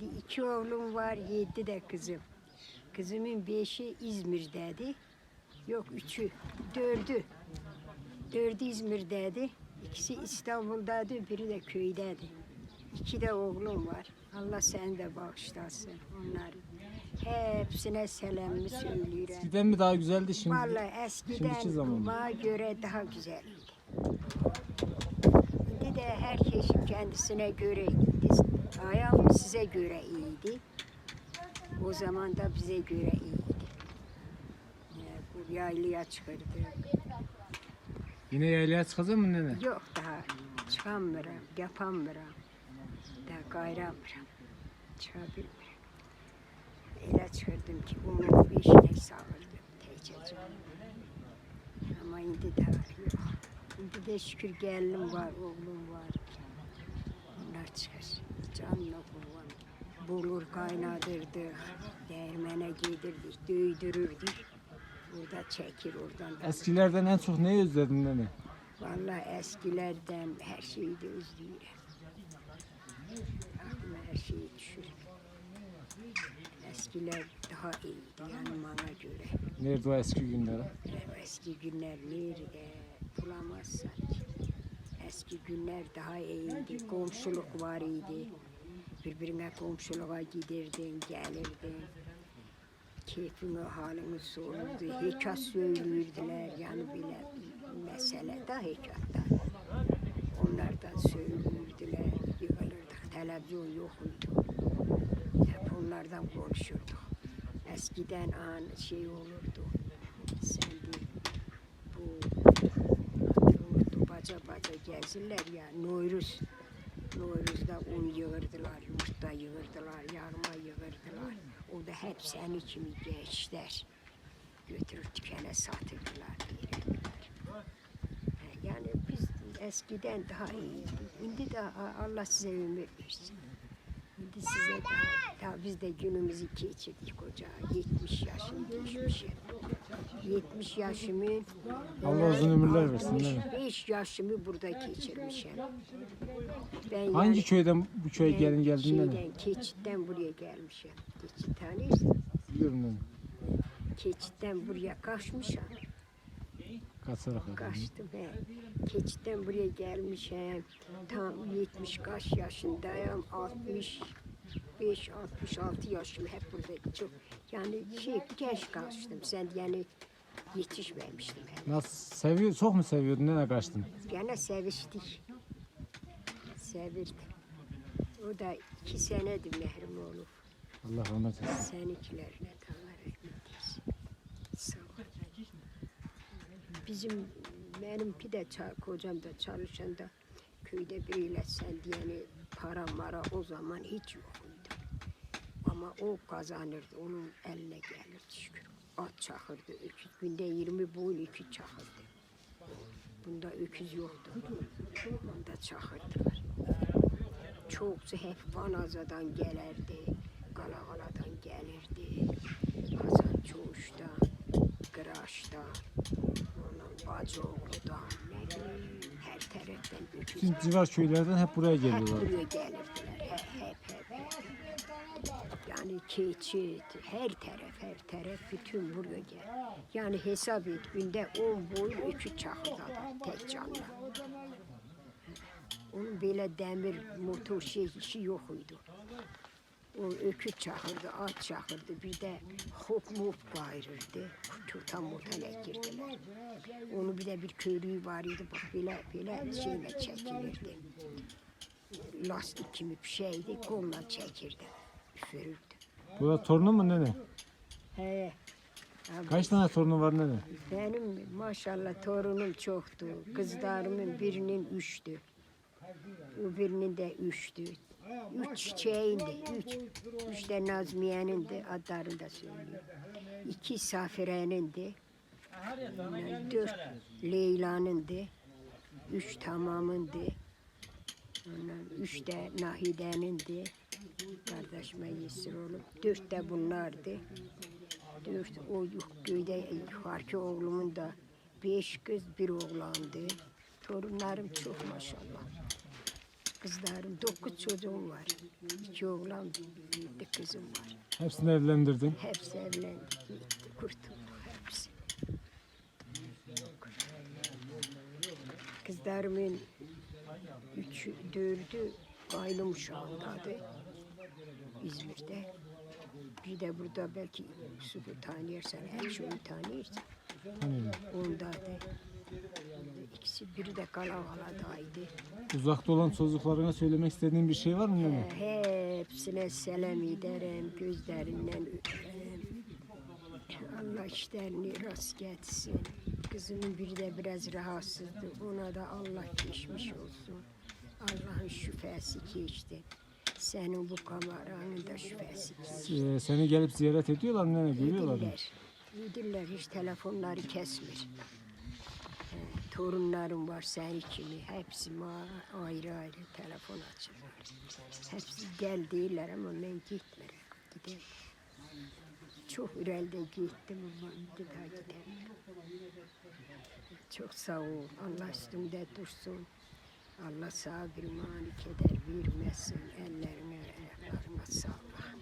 Şimdi iki oğlum var, yedi de kızım. Kızımın beşi İzmir'deydi. Yok üçü, dördü. Dördü İzmir'deydi. İkisi İstanbul'daydı, biri de köydeydi. İki de oğlum var. Allah seni de bağışlasın onları. Hepsine selamımı söylüyorum. Eskiden mi daha güzeldi şimdi? Vallahi eskiden şimdiki zaman bana göre daha güzeldi. Şimdi de herkes kendisine göre iyiydi. Ayağım size göre iyiydi. O zaman da bize göre iyiydi. Ee, Bu yaylıya çıkardık. Yine yaylaya çıkacak mı nene? Yok daha çıkamıyorum, yapamıyorum. Daha gayramıyorum. Çıkabilmiyorum. Öyle çıkardım ki onun peşine sağırdım teyzeciğim. Ama şimdi daha yok. Şimdi de şükür gelinim var, oğlum var. Onlar çıkar. Canla kurban. Bulur kaynadırdık. Değirmene giydirdik, döydürürdük. Burada çekir oradan da. Eskilerden en çok neyi özledin nene? Vallahi eskilerden her şeyi de özlüyorum. Aklıma her şeyi düşür. Eskiler daha iyiydi yani bana göre. Nerede o eski günler? Eski günler nerede bulamazsak. Eski günler daha iyiydi. Komşuluk var idi. Birbirine komşuluğa gidirdin, gelirdin. Keyfini, halini sorurdu. Hikât söylürdüler yani bile mesele de hikatta. Onlardan söylürdüler. Yığılırdık. Televizyon yoktu. Hep onlardan konuşurduk. Eskiden an şey olurdu. Sendi bu baca gezirler ya Noyruz. Noyruz'da un yığırdılar, yumurta yığırdılar, yarma yığırdılar. O da hep senin için gençler. Götürüp tükene satırdılar. verirdiler. Yani biz eskiden daha iyiydik. Şimdi de Allah size ömür versin. Şimdi size daha, daha biz de günümüzü geçirdik koca. 70 yaşım geçmişim. 70 yaşımın Allah uzun ömürler versin, değil mi? 65 yaşımı burada geçirmişim. Ben Hangi yani- köyden bu köye gelin geldin nene? Şeyden, Keçit'ten buraya gelmişim. Keçit tanıyorsun. Biliyorum nene. Keçit'ten buraya kaçmışım. Kaçarak geldim. Kaçtım he. Keçit'ten buraya gelmişim. Tam 70 kaç yaşındayım. 65 66 yaşım hep burada. Çok yani şey geç kaçtım. Sen yani yetişmemiştim. Nasıl seviyor, çok mu seviyordun nene kaçtın? Gene seviştik. Sevirdim. O da iki senedir mehrum olup. Allah rahmet eylesin. Seninkilerine de Allah rahmet eylesin. Sağ ol. Bizim benimki de ça- kocam da çalışan da köyde biriyle sen diyeni para mara o zaman hiç yoktu. Ama o kazanırdı. Onun eline gelirdi şükür. At çakırdı. Öküz günde 20 boyun öküz çakırdı. Bunda öküz yoktu. Bunda çakırdılar. Çoksu hep Vanazadan gelirdi. Galagaladan gelirdi. Kazan Çoğuş'tan, Kıraş'tan, ondan Bacıoğlu'dan, ne bileyim, her taraftan öküz. Bütün civar köylerden hep buraya Hep geliyorlar. buraya gelirdiler. Hep hep hep. hep. Yani keçi, her taraf, her taraf bütün buraya gel. Yani hesap et günde 10 boyun öküz çakırdı adam tek canlı. Onun böyle demir motor şey işi yok idi. O öküz çakırdı, at çakırdı, bir de hop mop kayırırdı. Tutan mutan ekirdiler. Onu bir de bir köylüğü var idi, bak böyle, böyle şeyle çekilirdi. Lastik gibi bir şeydi, kolla çekirdi, üfürürdü. Bu da torunun mu nene? He. Abi, Kaç tane torunu var nene? Benim maşallah torunum çoktu. Kızlarımın birinin üçtü. Öbürünün de üçtü. Üç çiçeğindi. Üç. Üç de Nazmiye'nin de adlarını da söyleyeyim. İki Safire'nin de. Dört Leyla'nın de. Üç Tamam'ın de. Ondan üç de Nahide'nin de. Kardeşime yesir olup. Dört de bunlardı. Dört o köyde yukarıki oğlumun da beş kız bir oğlandı. Torunlarım çok maşallah. Kızlarım dokuz çocuğum var. İki oğlan bir kızım var. Hepsini evlendirdin. Hepsi evlendi gitti. Kurtulduk hepsi. Kızlarımın üçü, dördü kaynım şu andadı. İzmir'de. Bir de burada belki Yusuf'u tanıyorsan, her şeyi tanıyorsan. Tanıyorum. Ondaydı. İkisi biri de Kalavaladaydı. Uzakta olan çocuklarına söylemek istediğin bir şey var mı nene? Hepsine selam ederim, gözlerinden öperim. Allah işlerini rast getsin. Kızımın biri de biraz rahatsızdı. Ona da Allah geçmiş olsun. Allah'ın şüphesi geçti. Senin bu kameranın da şüphesi geçti. Ee, seni gelip ziyaret ediyorlar mı nene? Görüyorlar mı? Yedirler hiç telefonları kesmir. He, torunlarım var seni kimi. Hepsi ma- ayrı ayrı telefon açırlar. Hepsi gel değiller ama ben gitmedim. Giderim. Çok ürelde gittim ama bir daha giderim. Çok sağ ol. Allah üstünde dursun. Allah sabır mani keder vermesin. Ellerine, ayaklarına sağlık.